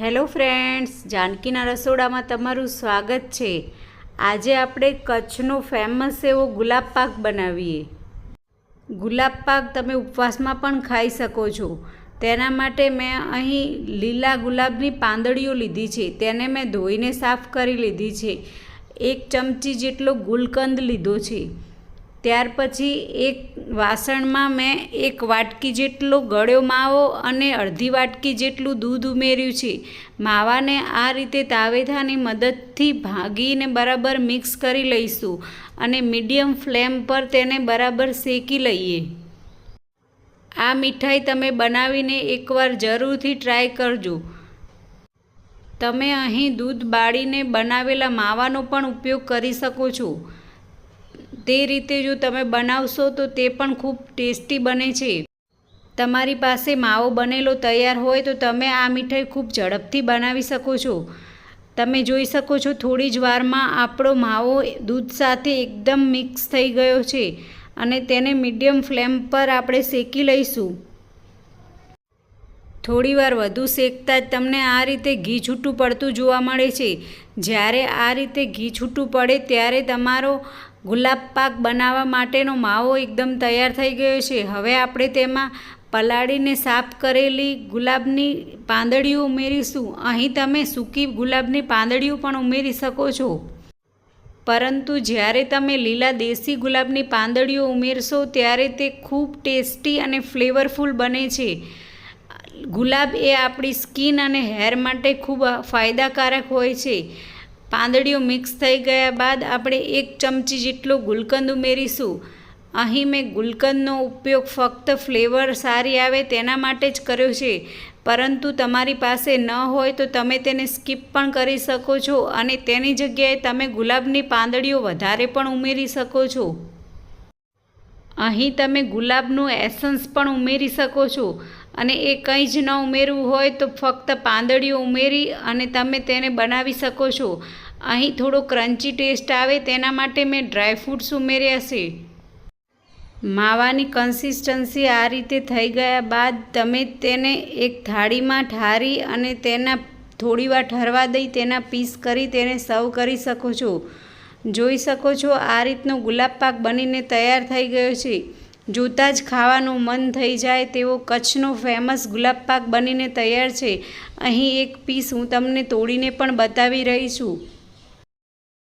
Hello friends, જાનકીના રસોડામાં તમારું સ્વાગત છે. આજે આપણે કચ્છનો ફેમસ એવો ગુલાબ પાક બનાવીએ. ગુલાબ પાક તમે ઉપવાસમાં પણ ખાઈ શકો છો. તેના માટે મેં અહીં લીલા ગુલાબની પાંદડીઓ લીધી છે. તેને મેં ધોઈને સાફ કરી લીધી છે. એક ચમચી જેટલો ગુલકંદ લીધો છે. ત્યાર પછી એક વાસણમાં મેં એક વાટકી જેટલો ગળ્યો માવો અને અડધી વાટકી જેટલું દૂધ ઉમેર્યું છે. માવાને આ રીતે તાવેથાની મદદથી ભાગીને બરાબર મિક્સ કરી લઈશું અને મીડિયમ ફ્લેમ પર તેને બરાબર શેકી લઈએ. આ મીઠાઈ તમે બનાવીને એકવાર જરૂરથી ટ્રાય કરજો. તમે અહીં દૂધ બાળીને બનાવેલા માવાનો પણ ઉપયોગ કરી શકો છો. તે રીતે જો તમે બનાવશો તો તે પણ ખૂબ ટેસ્ટી બને છે. તમારી પાસે માવો બનેલો તૈયાર હોય તો તમે આ મીઠાઈ ખૂબ ઝડપથી બનાવી શકો છો. તમે જોઈ શકો છો થોડી જ વારમાં આપણો માવો દૂધ સાથે એકદમ મિક્સ થઈ ગયો છે અને તેને મીડિયમ ફ્લેમ પર આપણે શેકી લઈશું. થોડીવાર વધુ શેકતા જ તમને આ રીતે ઘી છૂટું પડતું જોવા મળે છે. જ્યારે આ રીતે ઘી છૂટું પડે ત્યારે તમારો ગુલાબ પાક બનાવવા માટેનો માવો એકદમ તૈયાર થઈ ગયો છે. હવે આપણે તેમાં પલાળીને સાફ કરેલી ગુલાબની પાંદડીઓ ઉમેરીશું. અહીં તમે સૂકી ગુલાબની પાંદડીઓ પણ ઉમેરી શકો છો. પરંતુ જ્યારે તમે લીલા દેશી ગુલાબની પાંદડીઓ ઉમેરશો, ત્યારે તે ખૂબ ટેસ્ટી અને ફ્લેવરફુલ બને છે. ગુલાબ એ આપણી સ્કિન અને હેર માટે ખૂબ ફાયદાકારક હોય છે. પાંદડીઓ મિક્સ થઈ ગયા બાદ આપણે એક ચમચી જેટલો ગુલકંદ ઉમેરીશું. અહીં મેં ગુલકંદનો ઉપયોગ ફક્ત ફ્લેવર સારી આવે તેના માટે જ કર્યો છે. પરંતુ તમારી પાસે ન હોય તો તમે તેને સ્કીપ પણ કરી શકો છો અને તેની જગ્યાએ તમે ગુલાબની પાંદડીઓ વધારે પણ ઉમેરી શકો છો. અહીં તમે ગુલાબનું એસન્સ પણ ઉમેરી શકો છો અને એ કંઈ જ ન ઉમેરવું હોય તો ફક્ત પાંદડીઓ ઉમેરી અને તમે તેને બનાવી શકો છો. અહીં થોડો ક્રન્ચી ટેસ્ટ આવે તેના માટે મેં ડ્રાયફ્રૂટ્સ ઉમેર્યા છે. માવાની કન્સિસ્ટન્સી આ રીતે થઈ ગયા બાદ તમે તેને એક થાળીમાં ઠારી અને તેના થોડીવાર ઠરવા દઈ તેના પીસ કરી તેને સર્વ કરી શકો છો. જોઈ શકો છો આ રીતનો ગુલાબ પાક બનીને તૈયાર થઈ ગયો છે. જોતાં જ ખાવાનું મન થઈ જાય તેવો કચ્છનો ફેમસ ગુલાબ પાક બનીને તૈયાર છે. અહીં એક પીસ હું તમને તોડીને પણ બતાવી રહી છું.